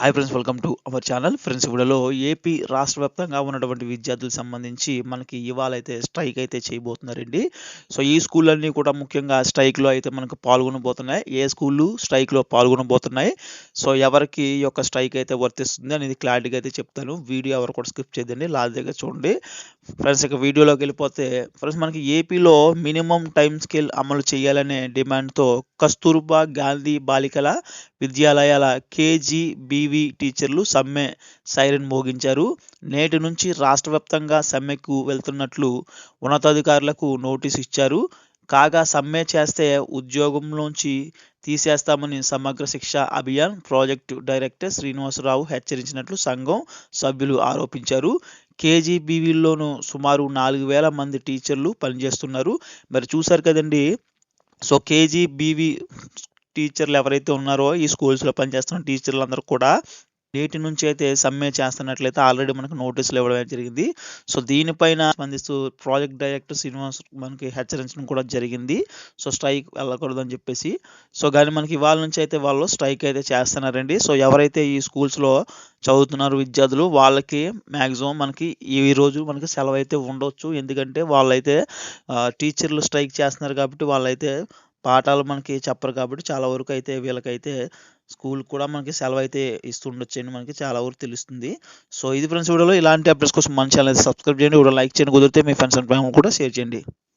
Hi friends welcome to our channel friends ఇవిడలో AP రాష్ట్ర వ్యాప్తంగా ఉన్నటువంటి విద్యార్థులకు సంబంధించి మనకి ఇవాళ అయితే స్ట్రైక్ అయితే చేయబోతున్నారండి. సో ఈ స్కూళ్ళన్నీ కూడా ముఖ్యంగా స్ట్రైక్లో అయితే మనకు పాల్గొనబోతున్నాయి. ఏ స్కూళ్ళు స్ట్రైక్లో పాల్గొనబోతున్నాయి? సో ఎవరికి ఈ యొక్క స్ట్రైక్ అయితే వర్తిస్తుంది అనేది క్లారిటీగా అయితే చెప్తాను. వీడియో ఎవరు కూడా స్కిప్ చేయదండి. లాస్ట్ దగ్గర చూడండి. ఫ్రెండ్స్ ఇక వీడియోలోకి వెళ్ళిపోతే ఫ్రెండ్స్ మనకి ఏపీలో మినిమం టైం స్కేల్ అమలు చేయాలనే డిమాండ్తో కస్తూర్బా గాంధీ బాలికల విద్యాలయాల కేజీ బీవీ టీచర్లు సమ్మె సైరన్ మోగించారు. నేటి నుంచి రాష్ట్ర వ్యాప్తంగా సమ్మెకు వెళ్తున్నట్లు ఉన్నతాధికారులకు నోటీస్ ఇచ్చారు. కాగా సమ్మె చేస్తే ఉద్యోగంలోంచి తీసేస్తామని సమగ్ర శిక్ష అభియాన్ ప్రాజెక్టు డైరెక్టర్ శ్రీనివాసరావు హెచ్చరించినట్లు సంఘం సభ్యులు ఆరోపించారు. కేజీబీవీల్లోనూ సుమారు నాలుగు వేల మంది టీచర్లు పనిచేస్తున్నారు. మరి చూశారు కదండి. సో కేజీబీవీ టీచర్లు ఎవరైతే ఉన్నారో ఈ స్కూల్స్లో పనిచేస్తున్న టీచర్లు అందరూ కూడా నేటి నుంచి అయితే సమ్మె చేస్తున్నట్లయితే ఆల్రెడీ మనకు నోటీసులు ఇవ్వడం జరిగింది. సో దీనిపైన స్పందిస్తూ ప్రాజెక్ట్ డైరెక్టర్ శ్రీనివాస్ మనకి హెచ్చరించడం కూడా జరిగింది. సో స్ట్రైక్ వెళ్ళకూడదు అని చెప్పేసి. సో కానీ మనకి ఇవాళ నుంచి అయితే వాళ్ళు స్ట్రైక్ అయితే చేస్తున్నారండి. సో ఎవరైతే ఈ స్కూల్స్లో చదువుతున్నారు విద్యార్థులు వాళ్ళకి మ్యాక్సిమం మనకి ఈ రోజు మనకి సెలవు అయితే ఉండొచ్చు. ఎందుకంటే వాళ్ళైతే టీచర్లు స్ట్రైక్ చేస్తున్నారు కాబట్టి వాళ్ళైతే పాఠాలు మనకి చెప్పరు కాబట్టి చాలా వరకు అయితే వీళ్ళకైతే స్కూల్ కూడా మనకి సెలవు అయితే ఇస్తుండొచ్చు అని మనకి చాలా వరకు తెలుస్తుంది. సో ఇది ఫ్రెండ్స్ వీడియోలో ఇలాంటి అప్డేట్స్ కోసం మన ఛానల్ సబ్స్క్రైబ్ చేయండి. వీడియో లైక్ చేయండి. కుదిరితే మీ ఫ్రెండ్స్ అండ్ ఫ్యామిలీ కూడా షేర్ చేయండి.